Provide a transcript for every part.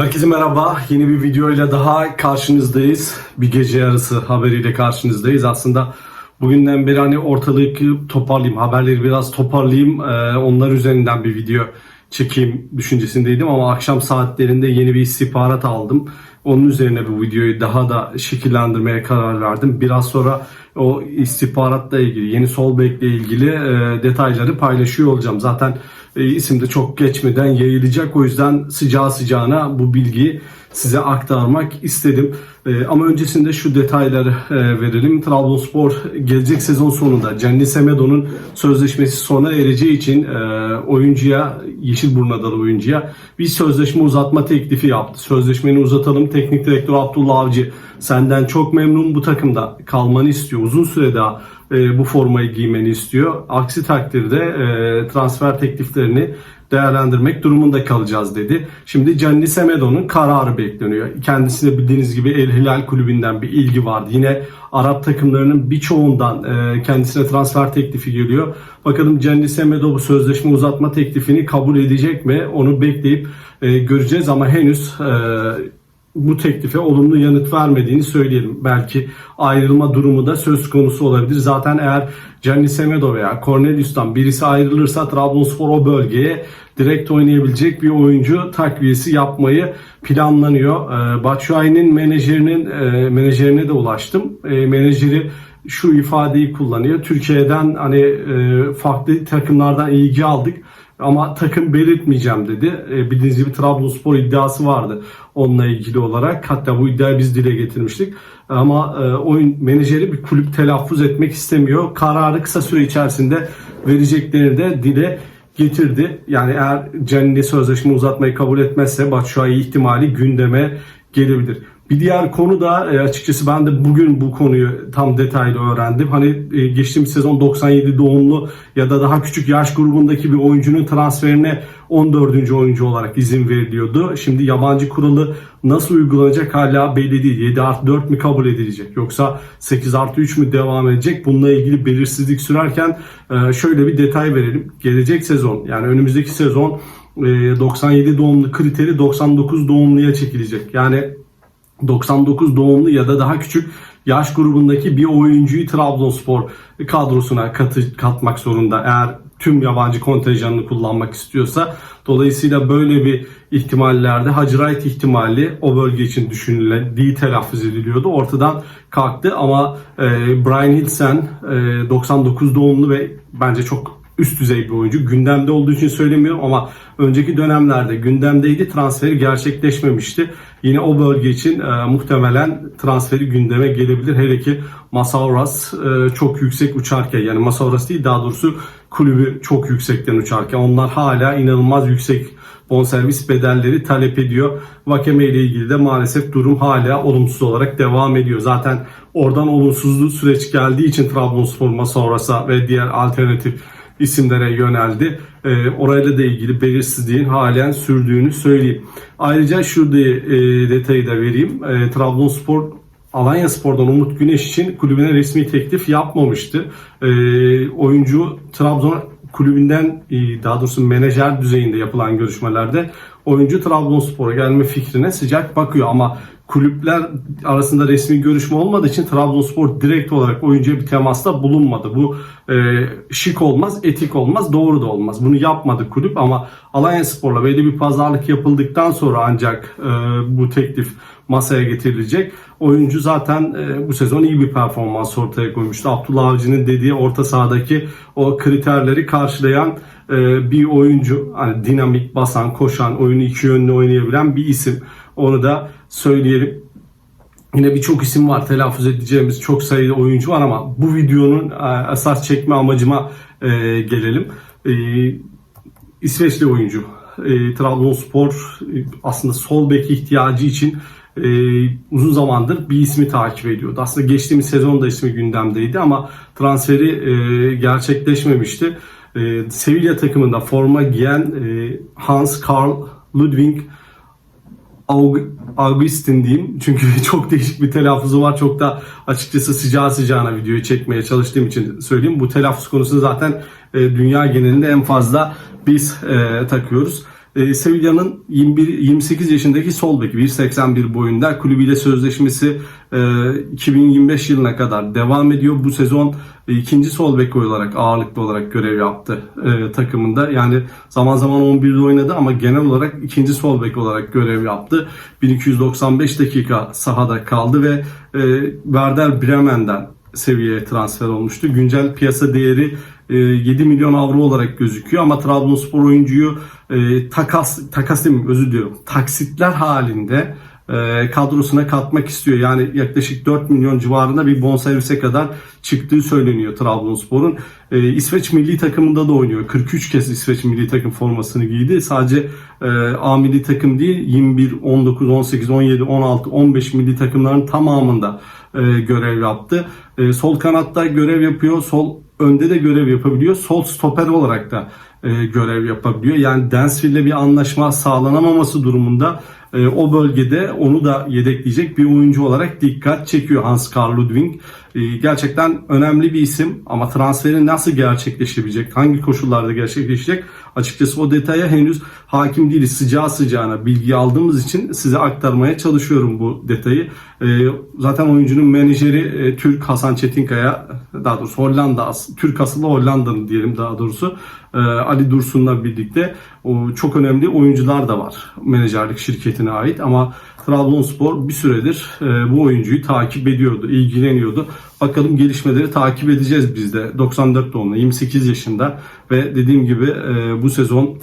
Herkese merhaba. Yeni bir videoyla daha karşınızdayız. Bir gece yarısı haberiyle karşınızdayız. Aslında bugünden beri hani ortalığı toparlayayım, haberleri biraz toparlayayım. Ee, onlar üzerinden bir video çekeyim düşüncesindeydim ama akşam saatlerinde yeni bir istihbarat aldım. Onun üzerine bu videoyu daha da şekillendirmeye karar verdim. Biraz sonra o istihbaratla ilgili, yeni sol bekle ilgili e, detayları paylaşıyor olacağım. Zaten e, isim de çok geçmeden yayılacak. O yüzden sıcağı sıcağına bu bilgiyi size aktarmak istedim. E, ama öncesinde şu detayları e, verelim. Trabzonspor gelecek sezon sonunda Cenni Semedo'nun sözleşmesi sona ereceği için e, oyuncuya, Yeşilburun adalı oyuncuya bir sözleşme uzatma teklifi yaptı. Sözleşmeni uzatalım. Teknik direktör Abdullah Avcı senden çok memnun bu takımda kalmanı istiyor. Uzun süre daha e, bu formayı giymeni istiyor. Aksi takdirde transfer tekliflerini değerlendirmek durumunda kalacağız dedi. Şimdi Gianni Semedo'nun kararı bekleniyor. Kendisine bildiğiniz gibi El Hilal kulübünden bir ilgi vardı. Yine Arap takımlarının birçoğundan e, kendisine transfer teklifi geliyor. Bakalım Gianni Semedo bu sözleşme uzatma teklifini kabul edecek mi? Onu bekleyip e, göreceğiz ama henüz e, bu teklife olumlu yanıt vermediğini söyleyelim. Belki ayrılma durumu da söz konusu olabilir. Zaten eğer Gianni Semedo veya Cornelius'tan birisi ayrılırsa Trabzonspor o bölgeye direkt oynayabilecek bir oyuncu takviyesi yapmayı planlanıyor. Ee, Batshuayi'nin menajerinin e, menajerine de ulaştım. E, menajeri şu ifadeyi kullanıyor. Türkiye'den hani e, farklı takımlardan ilgi aldık ama takım belirtmeyeceğim dedi. E, bildiğiniz gibi Trabzonspor iddiası vardı onunla ilgili olarak. Hatta bu iddiayı biz dile getirmiştik. Ama e, oyun menajeri bir kulüp telaffuz etmek istemiyor. Kararı kısa süre içerisinde vereceklerini de dile getirdi. Yani eğer Cenni sözleşme uzatmayı kabul etmezse Batshuayi ihtimali gündeme gelebilir. Bir diğer konu da e, açıkçası ben de bugün bu konuyu tam detaylı öğrendim. Hani e, geçtiğimiz sezon 97 doğumlu ya da daha küçük yaş grubundaki bir oyuncunun transferine 14. oyuncu olarak izin veriliyordu. Şimdi yabancı kuralı nasıl uygulanacak hala belli değil. 7 artı 4 mi kabul edilecek yoksa 8 artı 3 mü devam edecek? Bununla ilgili belirsizlik sürerken e, şöyle bir detay verelim. Gelecek sezon yani önümüzdeki sezon 97 doğumlu kriteri 99 doğumluya çekilecek. Yani 99 doğumlu ya da daha küçük yaş grubundaki bir oyuncuyu Trabzonspor kadrosuna katı, katmak zorunda eğer tüm yabancı kontenjanını kullanmak istiyorsa. Dolayısıyla böyle bir ihtimallerde Hacı Wright ihtimali o bölge için düşünülen telaffuz ediliyordu. Ortadan kalktı ama e, Brian Hilsen e, 99 doğumlu ve bence çok üst düzey bir oyuncu. Gündemde olduğu için söylemiyorum ama önceki dönemlerde gündemdeydi. Transferi gerçekleşmemişti. Yine o bölge için e, muhtemelen transferi gündeme gelebilir. Hele ki Masauras e, çok yüksek uçarken yani Masauras değil daha doğrusu kulübü çok yüksekten uçarken onlar hala inanılmaz yüksek bonservis bedelleri talep ediyor. Vakeme ile ilgili de maalesef durum hala olumsuz olarak devam ediyor. Zaten oradan olumsuzluğu süreç geldiği için Trabzonspor Masauras'a ve diğer alternatif isimlere yöneldi. E, orayla da ilgili belirsizliğin halen sürdüğünü söyleyeyim. Ayrıca şurada e, detayı da vereyim. E, Trabzonspor Alanya Spor'dan Umut Güneş için kulübüne resmi teklif yapmamıştı. E, oyuncu Trabzon kulübünden e, daha doğrusu menajer düzeyinde yapılan görüşmelerde oyuncu Trabzonspor'a gelme fikrine sıcak bakıyor ama kulüpler arasında resmi görüşme olmadığı için Trabzonspor direkt olarak oyuncuya bir temasta bulunmadı. Bu e, şık olmaz, etik olmaz, doğru da olmaz. Bunu yapmadı kulüp ama Alanya Spor'la belli bir pazarlık yapıldıktan sonra ancak e, bu teklif masaya getirilecek. Oyuncu zaten e, bu sezon iyi bir performans ortaya koymuştu. Abdullah Avcı'nın dediği orta sahadaki o kriterleri karşılayan bir oyuncu. Hani dinamik, basan, koşan, oyunu iki yönlü oynayabilen bir isim. Onu da söyleyelim. Yine birçok isim var telaffuz edeceğimiz çok sayıda oyuncu var ama bu videonun e, esas çekme amacıma e, gelelim. E, İsveçli oyuncu. Trabzonspor aslında sol bek ihtiyacı için e, uzun zamandır bir ismi takip ediyordu. Aslında geçtiğimiz sezonda ismi gündemdeydi ama transferi e, gerçekleşmemişti. E, Sevilla takımında forma giyen e, Hans Karl Ludwig Augustin diyeyim. Çünkü çok değişik bir telaffuzu var. Çok da açıkçası sıcağı sıcağına videoyu çekmeye çalıştığım için söyleyeyim. Bu telaffuz konusunu zaten e, dünya genelinde en fazla biz e, takıyoruz. E, Sevilla'nın 21 28 yaşındaki sol beki 1.81 boyunda kulübüyle sözleşmesi e, 2025 yılına kadar devam ediyor. Bu sezon e, ikinci sol bek olarak ağırlıklı olarak görev yaptı e, takımında. Yani zaman zaman 11'de oynadı ama genel olarak ikinci sol bek olarak görev yaptı. 1295 dakika sahada kaldı ve e, Werder Bremen'den seviyeye transfer olmuştu. Güncel piyasa değeri 7 milyon avro olarak gözüküyor ama Trabzonspor oyuncuyu e, takas takas demeyeyim özür diliyorum. Taksitler halinde e, kadrosuna katmak istiyor. Yani yaklaşık 4 milyon civarında bir bonservise kadar çıktığı söyleniyor Trabzonspor'un. E, İsveç milli takımında da oynuyor. 43 kez İsveç milli takım formasını giydi. Sadece e, A milli takım değil 21, 19, 18, 17, 16, 15 milli takımların tamamında e, görev yaptı. E, sol kanatta görev yapıyor. Sol önde de görev yapabiliyor. Sol stoper olarak da e, görev yapabiliyor. Yani Densville'le bir anlaşma sağlanamaması durumunda e, o bölgede onu da yedekleyecek bir oyuncu olarak dikkat çekiyor Hans Karl Ludwig. E, gerçekten önemli bir isim ama transferi nasıl gerçekleşebilecek, hangi koşullarda gerçekleşecek açıkçası o detaya henüz hakim değiliz. Sıcağı sıcağına bilgi aldığımız için size aktarmaya çalışıyorum bu detayı. E, zaten oyuncunun menajeri e, Türk Hasan Çetinkaya, daha doğrusu Hollanda, Türk asıllı Hollandalı diyelim daha doğrusu. E, Ali Dursun'la birlikte çok önemli oyuncular da var menajerlik şirketine ait ama Trabzonspor bir süredir e, bu oyuncuyu takip ediyordu, ilgileniyordu. Bakalım gelişmeleri takip edeceğiz biz de. 94 doğumlu, 28 yaşında ve dediğim gibi e, bu sezon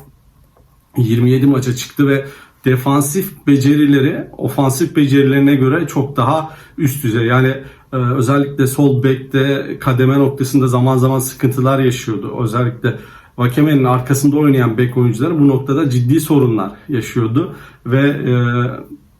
27 maça çıktı ve defansif becerileri ofansif becerilerine göre çok daha üst düzey. Yani e, özellikle sol bekte kademe noktasında zaman zaman sıkıntılar yaşıyordu. Özellikle Vakeme'nin arkasında oynayan bek oyuncuları bu noktada ciddi sorunlar yaşıyordu ve e,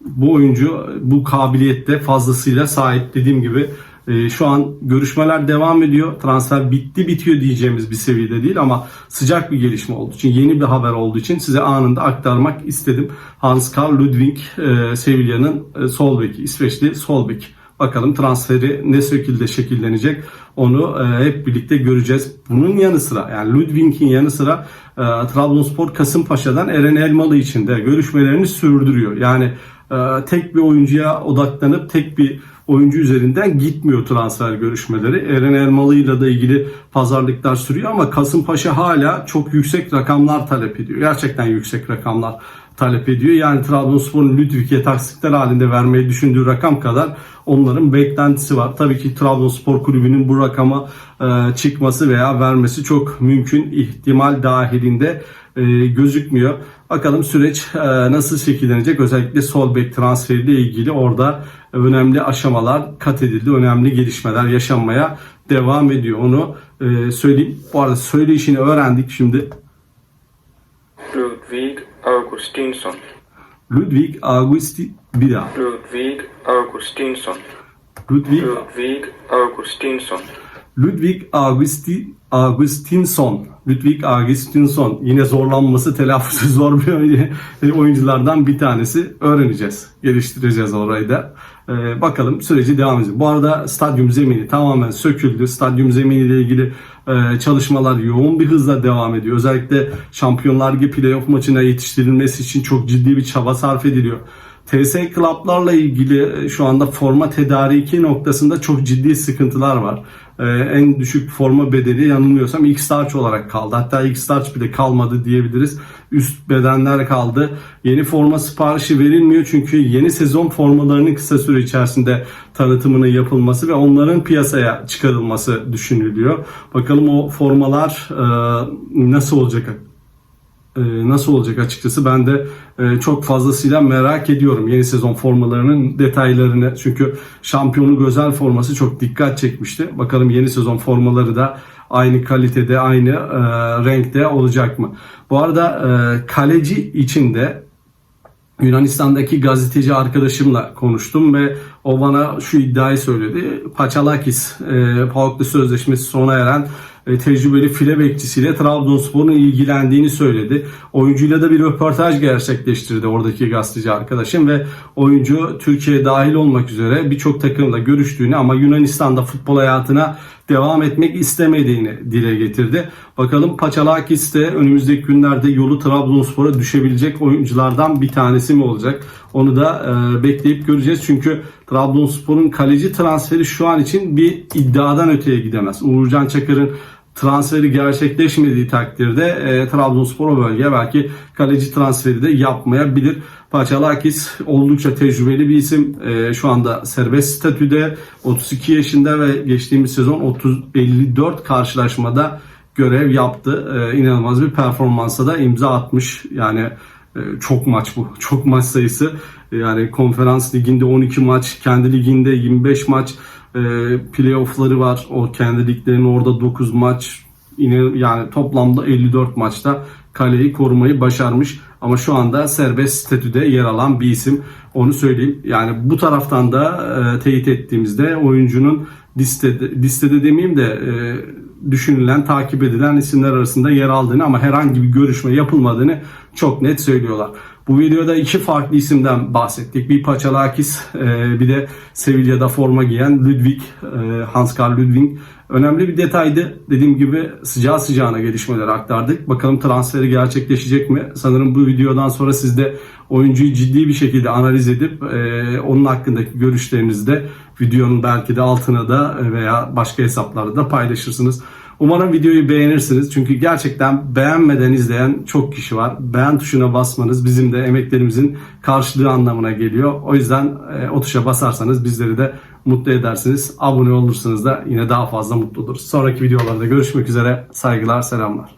bu oyuncu bu kabiliyette fazlasıyla sahip dediğim gibi e, şu an görüşmeler devam ediyor. Transfer bitti bitiyor diyeceğimiz bir seviyede değil ama sıcak bir gelişme olduğu için, yeni bir haber olduğu için size anında aktarmak istedim. Hans Karl Ludwig e, Sevilla'nın e, sol beki, İsveçli sol beki. Bakalım transferi ne şekilde şekillenecek onu e, hep birlikte göreceğiz. Bunun yanı sıra yani Ludwig'in yanı sıra e, Trabzonspor Kasımpaşa'dan Eren Elmalı için de görüşmelerini sürdürüyor. Yani e, tek bir oyuncuya odaklanıp tek bir oyuncu üzerinden gitmiyor transfer görüşmeleri. Eren Elmalı ile de ilgili pazarlıklar sürüyor ama Kasımpaşa hala çok yüksek rakamlar talep ediyor. Gerçekten yüksek rakamlar talep ediyor. Yani Trabzonspor'un Ludwig'e taksitler halinde vermeyi düşündüğü rakam kadar onların beklentisi var. Tabii ki Trabzonspor kulübünün bu rakama e, çıkması veya vermesi çok mümkün ihtimal dahilinde e, gözükmüyor. Bakalım süreç e, nasıl şekillenecek? Özellikle sol bek transferiyle ilgili orada önemli aşamalar kat edildi. Önemli gelişmeler yaşanmaya devam ediyor. Onu e, söyleyeyim. Bu arada söyleyişini öğrendik şimdi. Ludwig Augustinsson. Ludwig Augusti bir daha. Ludwig Augustinsson. Ludwig Ludwig Augustinsson. Ludwig Augusti Augustinsson. Ludwig Augustinsson. Yine zorlanması, telaffuzu zor bir oyunculardan bir tanesi. Öğreneceğiz. Geliştireceğiz orayı da. Ee, bakalım süreci devam edecek. Bu arada stadyum zemini tamamen söküldü. Stadyum zeminiyle ilgili e, çalışmalar yoğun bir hızla devam ediyor. Özellikle Şampiyonlar Ligi playoff maçına yetiştirilmesi için çok ciddi bir çaba sarf ediliyor. TS Club'larla ilgili şu anda forma tedariki noktasında çok ciddi sıkıntılar var. Ee, en düşük forma bedeli yanılmıyorsam X-Starch olarak kaldı. Hatta X-Starch bile kalmadı diyebiliriz. Üst bedenler kaldı. Yeni forma siparişi verilmiyor çünkü yeni sezon formalarının kısa süre içerisinde tanıtımının yapılması ve onların piyasaya çıkarılması düşünülüyor. Bakalım o formalar e, nasıl olacak e, nasıl olacak açıkçası ben de e, çok fazlasıyla merak ediyorum yeni sezon formalarının detaylarını. Çünkü şampiyonu gözel forması çok dikkat çekmişti. Bakalım yeni sezon formaları da aynı kalitede, aynı e, renkte olacak mı? Bu arada kaleci içinde Yunanistan'daki gazeteci arkadaşımla konuştum ve o bana şu iddiayı söyledi. Paçalakis, e, PAOK'lu sözleşmesi sona eren e, tecrübeli file bekçisiyle Trabzonspor'un ilgilendiğini söyledi. Oyuncuyla da bir röportaj gerçekleştirdi oradaki gazeteci arkadaşım ve oyuncu Türkiye dahil olmak üzere birçok takımla görüştüğünü ama Yunanistan'da futbol hayatına devam etmek istemediğini dile getirdi. Bakalım Paçalakis de önümüzdeki günlerde yolu Trabzonspor'a düşebilecek oyunculardan bir tanesi mi olacak? Onu da e, bekleyip göreceğiz. Çünkü Trabzonspor'un kaleci transferi şu an için bir iddiadan öteye gidemez. Uğurcan Çakır'ın transferi gerçekleşmediği takdirde e, Trabzonspor o bölgeye belki kaleci transferi de yapmayabilir. Paçalakis oldukça tecrübeli bir isim. E, şu anda serbest statüde 32 yaşında ve geçtiğimiz sezon 30 54 karşılaşmada görev yaptı. E, inanılmaz bir performansa da imza atmış. Yani e, çok maç bu. Çok maç sayısı. Yani konferans liginde 12 maç, kendi liginde 25 maç, playoff'ları var. O kendi liglerinin orada 9 maç. Yani toplamda 54 maçta kaleyi korumayı başarmış. Ama şu anda serbest statüde yer alan bir isim. Onu söyleyeyim. Yani bu taraftan da e, teyit ettiğimizde oyuncunun listede, listede demeyeyim de e, düşünülen, takip edilen isimler arasında yer aldığını ama herhangi bir görüşme yapılmadığını çok net söylüyorlar. Bu videoda iki farklı isimden bahsettik. Bir Paçalakis, e, bir de Sevilla'da forma giyen Ludwig, e, Hans-Karl Ludwig. Önemli bir detaydı. Dediğim gibi sıcağı sıcağına gelişmeleri aktardık. Bakalım transferi gerçekleşecek mi? Sanırım bu videodan sonra siz de oyuncuyu ciddi bir şekilde analiz edip e, onun hakkındaki görüşlerinizi de videonun belki de altına da veya başka hesaplarda da paylaşırsınız. Umarım videoyu beğenirsiniz. Çünkü gerçekten beğenmeden izleyen çok kişi var. Beğen tuşuna basmanız bizim de emeklerimizin karşılığı anlamına geliyor. O yüzden e, o tuşa basarsanız bizleri de mutlu edersiniz. Abone olursanız da yine daha fazla mutlu oluruz. Sonraki videolarda görüşmek üzere. Saygılar, selamlar.